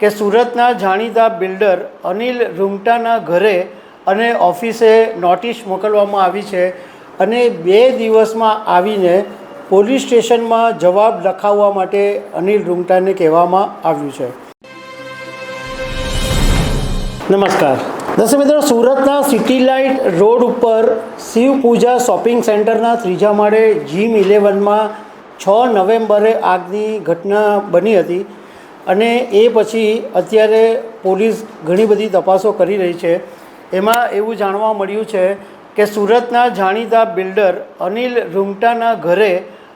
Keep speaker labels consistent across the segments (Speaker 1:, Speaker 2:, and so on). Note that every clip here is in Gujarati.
Speaker 1: કે સુરતના જાણીતા બિલ્ડર અનિલ રૂંગટાના ઘરે અને ઓફિસે નોટિસ મોકલવામાં આવી છે અને બે દિવસમાં આવીને પોલીસ સ્ટેશનમાં જવાબ લખાવવા માટે અનિલ રૂંગટાને કહેવામાં આવ્યું છે. નમસ્કાર. દર્શક મિત્રો, સુરતના સિટી લાઇટ રોડ ઉપર શિવ પૂજા શોપિંગ સેન્ટરના ત્રીજા માળે જીમ ઇલેવનમાં છ નવેમ્બરે આગની ઘટના બની હતી. અને એ પછી અત્યારે પોલીસ ઘણી બધી તપાસો કરી રહી છે. એમાં એવું જાણવા મળ્યું છે કે સુરતના જાણીતા બિલ્ડર અનિલ રૂંગટાના ઘરે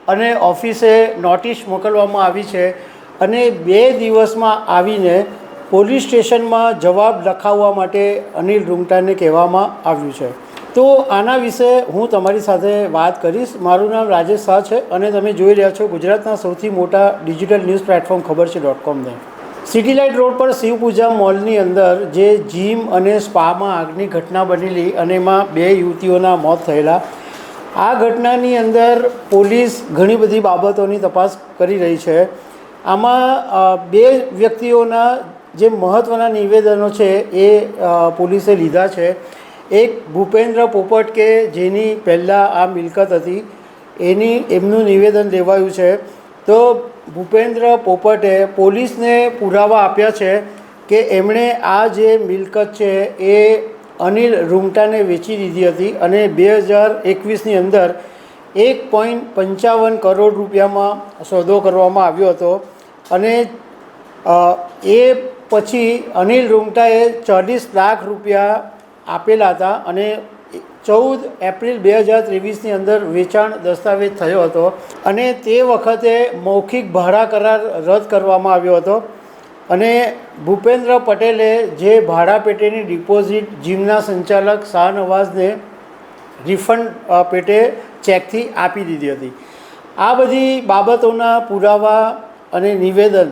Speaker 1: અને ઓફિસે નોટિસ મોકલવામાં આવી છે અને બે દિવસમાં આવીને પોલીસ સ્ટેશનમાં જવાબ લખાવવા માટે અનિલ રૂંગટાને કહેવામાં આવ્યું છે. તો આના વિશે હું તમારી સાથે વાત કરીશ. મારું નામ રાજેશ શાહ છે અને તમે જોઈ રહ્યા છો ગુજરાતના સૌથી મોટા ડિજિટલ ન્યૂઝ પ્લેટફોર્મ ખબર છે ડોટ કોમને. સિટી લાઇટ રોડ પર શિવ પૂજા મોલની અંદર જે જીમ અને સ્પામાં આગની ઘટના બનેલી અને એમાં બે યુવતીઓના મોત થયેલા. આ ઘટનાની અંદર પોલીસ ઘણી બધી બાબતોની તપાસ કરી રહી છે. આમાં બે વ્યક્તિઓના જે મહત્ત્વના નિવેદનો છે એ પોલીસે લીધા છે. એક ભૂપેન્દ્ર પોપટ કે જેની પહેલાં આ મિલકત હતી, એની એમનું નિવેદન લેવાયું છે. તો ભૂપેન્દ્ર પોપટે પોલીસને પુરાવા આપ્યા છે કે એમણે આ જે મિલકત છે એ અનિલ રૂંગટાને વેચી દીધી હતી અને બે હજાર એકવીસની અંદર એક પોઈન્ટ પંચાવન કરોડ રૂપિયામાં સોદો કરવામાં આવ્યો હતો. અને એ પછી અનિલ રૂંગટાએ ચાલીસ લાખ રૂપિયા આપેલા હતા અને ચૌદ એપ્રિલ બે હજાર ત્રેવીસની અંદર વેચાણ દસ્તાવેજ થયો હતો અને તે વખતે મૌખિક ભાડા કરાર રદ કરવામાં આવ્યો હતો. અને ભૂપેન્દ્ર પટેલે જે ભાડા પેટેની ડિપોઝિટ જીમના સંચાલક શાહનવાઝને રિફંડ પેટે ચેકથી આપી દીધી હતી. આ બધી બાબતોના પુરાવા અને નિવેદન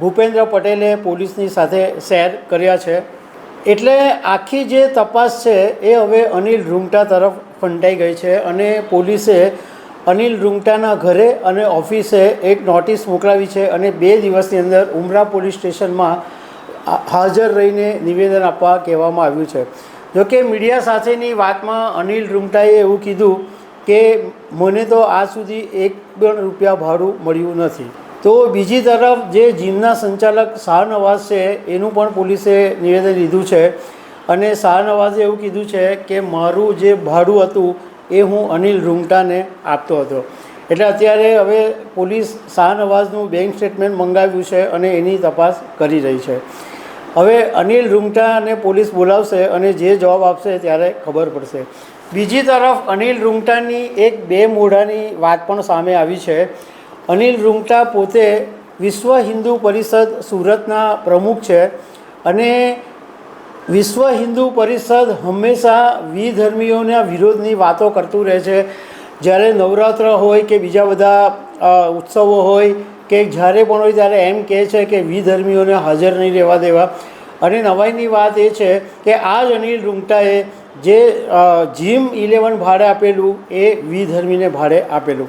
Speaker 1: ભૂપેન્દ્ર પટેલે પોલીસની સાથે શેર કર્યા છે. એટલે આખી જે તપાસ છે એ હવે અનિલ રૂંગટા તરફ ફંટાઈ ગઈ છે અને પોલીસે અનિલ રૂંગટાના ઘરે અને ઓફિસે એક નોટિસ મોકલાવી છે અને બે દિવસની અંદર ઉમરા પોલીસ સ્ટેશનમાં હાજર રહીને નિવેદન આપવા કહેવામાં આવ્યું છે. જોકે મીડિયા સાથેની વાતમાં અનિલ રૂંગટાએ એવું કીધું કે મને તો આજ સુધી એક પણ રૂપિયા ભાડું મળ્યું નથી. તો બીજી તરફ જે જીમના સંચાલક શાહનવાઝ છે, એનું પણ પોલીસે નિવેદન લીધું છે. અને શાહનવાઝે એવું કીધું છે કે મારું જે ભાડું હતું, એ હું અનિલ રૂંગટાને આપતો હતો. એટલે અત્યારે હવે પોલીસ શાહનવાઝનું બેંક સ્ટેટમેન્ટ મંગાવ્યું છે અને એની તપાસ કરી રહી છે. હવે અનિલ રૂંગટાને પોલીસ બોલાવશે અને જે જવાબ આપશે ત્યારે ખબર પડશે. બીજી તરફ અનિલ રૂંગટાની એક બે મોઢાની વાત પણ સામે આવી છે. અનિલ રૂંગટા પોતે વિશ્વ હિન્દુ પરિષદ સુરતના પ્રમુખ છે અને વિશ્વ હિન્દુ પરિષદ હંમેશા વિધર્મીઓના વિરોધની વાતો કરતું રહે છે. જ્યારે નવરાત્ર હોય કે બીજા બધા ઉત્સવો હોય કે જ્યારે પણ હોય ત્યારે એમ કહે છે કે વિધર્મીઓને હાજર નહીં રહેવા દેવા. અને નવાઈની વાત એ છે કે આ જ અનિલ રૂંગટાએ જે જીમ ઇલેવન ભાડે આપેલું એ વિધર્મીને ભાડે આપેલું.